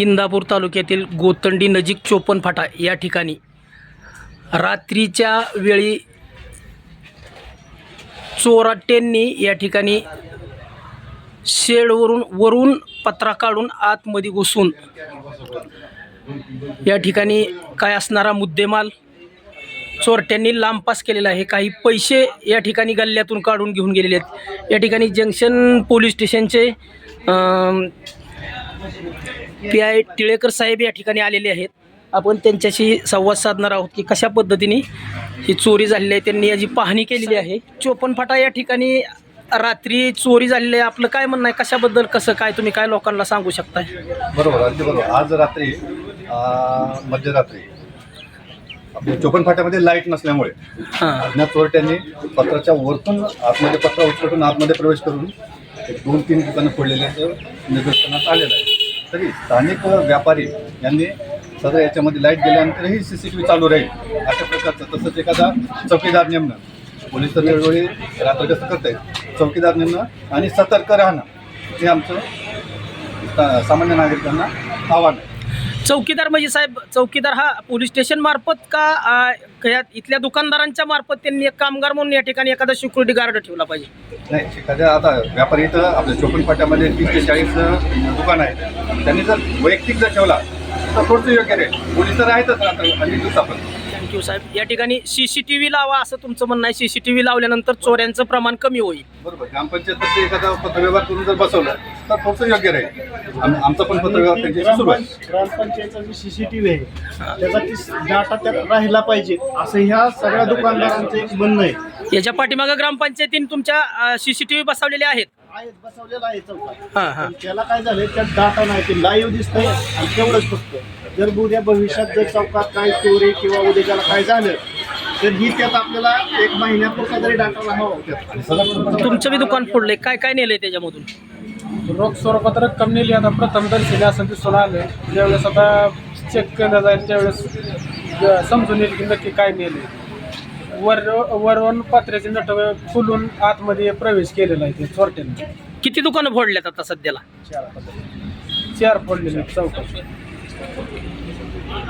इंदापूर तालुक्यातील गोतंडी नजीक चोपन फाटा या ठिकाणी रात्रीच्या वेळी चोराट्यांनी या ठिकाणी शेडवरून वरून पत्रा काढून आतमध्ये घुसून या ठिकाणी काय असणारा मुद्देमाल चोरट्यांनी लांबपास केलेला आहे. काही पैसे या ठिकाणी गल्ल्यातून काढून घेऊन गेलेले आहेत. या ठिकाणी जंक्शन पोलीस स्टेशनचे पी आय टिळेकर साहेब या ठिकाणी आलेले आहेत. आपण त्यांच्याशी संवाद साधणार आहोत की कशा पद्धतीने ही चोरी झालेली आहे त्यांनी याची पाहणी केलेली आहे. चोपन फाटा या ठिकाणी रात्री चोरी झालेली आहे. आपलं काय म्हणणं आहे? कशाबद्दल कसं काय तुम्ही काय लोकांना सांगू शकताय? बरोबर अगदी बरोबर. आज रात्री अं, मध्यरात्री आपल्या चोपन फाट्यामध्ये लाइट नसल्यामुळे हां. अज्ञात चोरट्यांनी पत्राच्या वरतून आतमध्ये पत्रा उचलून आतमध्ये प्रवेश करून एक दोन तीन दुकानं फोडलेल्याचं निदर्शनात आलेलं आहे. तरी स्थानिक व्यापारी यांनी सध्या याच्यामध्ये लाइट गेल्यानंतरही सी सी टी व्ही चालू राहील अशा प्रकारचं. तसंच एखादा चौकीदार नेमणं. पोलीस तर वेळोवेळी रात्रगस्त करत आहेत चौकीदार नेमणं आणि सतर्क राहणं हे आमचं सा- सामान्य नागरिकांना आव्हान आहे. चौकीदार म्हणजे साहेब चौकीदार हा पोलीस स्टेशन मार्फत का आ, या इथल्या दुकानदारांच्या मार्फत त्यांनी एक कामगार म्हणून या ठिकाणी एखादा सिक्युरिटी गार्ड ठेवला पाहिजे? नाही एखाद्या आता व्यापारी इथं आपल्या चोपन तीस ते चाळीस दुकान आहे त्यांनी जर वैयक्तिक जर ठेवला तर थोडंसं योग्य राहील पोलीस तर आहेतच आता हल्ली दिवसापर्यंत थँक्यू साहेब. या ठिकाणी सी सी टी व्ही लावा असं तुमचं म्हणणं आहे. सी सी टी व्ही लावल्यानंतर चोऱ्यांचं प्रमाण कमी होईल. बरोबर. ग्रामपंचायत एखादा पत्रव्यवहार करून जर बसवलं तर थोडंसं योग्य राहील. आम- आमचा पण पत्रव्यवहार त्यांच्याशी सुरू आहे. ग्रामपंच- ग्रामपंचायतचा जो सीसीटीव्ही आहे त्याचा ती डाटा त्यात राहिला पाहिजे. असं ह्या सगळ्या दुकानदारांचं एक म्हणणं आहे. याच्या पाठीमागं ग्रामपंचायतीने तुमच्या सी सी टी व्ही बसवलेले आहेत. आहेत बसवलेलं आहे चौकात. हां हां. त्याला काय झालंय त्यात डाटा नाही ते लाईव्ह दिसतंय आणि तेवढंच फक्त. जर उद्या भविष्यात जर चौकात काय चोरी किंवा उद्या त्याला काय झालं तर ही त्यात आपल्याला एक महिन्यापुरता तरी डाटा राहावा त्यात तुमचं बी दुकान फोडलंय. काय काय नेलंय त्याच्यामधून? रोख स्वरूपात रक्कम नेली. आता प्रथम दर्शनी असं दिसून आलं. ज्यावेळेस आता चेक केलं जाईल त्यावेळेस समजून येईल की नक्की काय नेले वर वरवून पत्र्याचे नट फुलून आतमध्ये प्रवेश केलेला आहे ते चोरट्याने. किती दुकानं फोडल्यात आता सध्याला? चार फोडलेले चौकात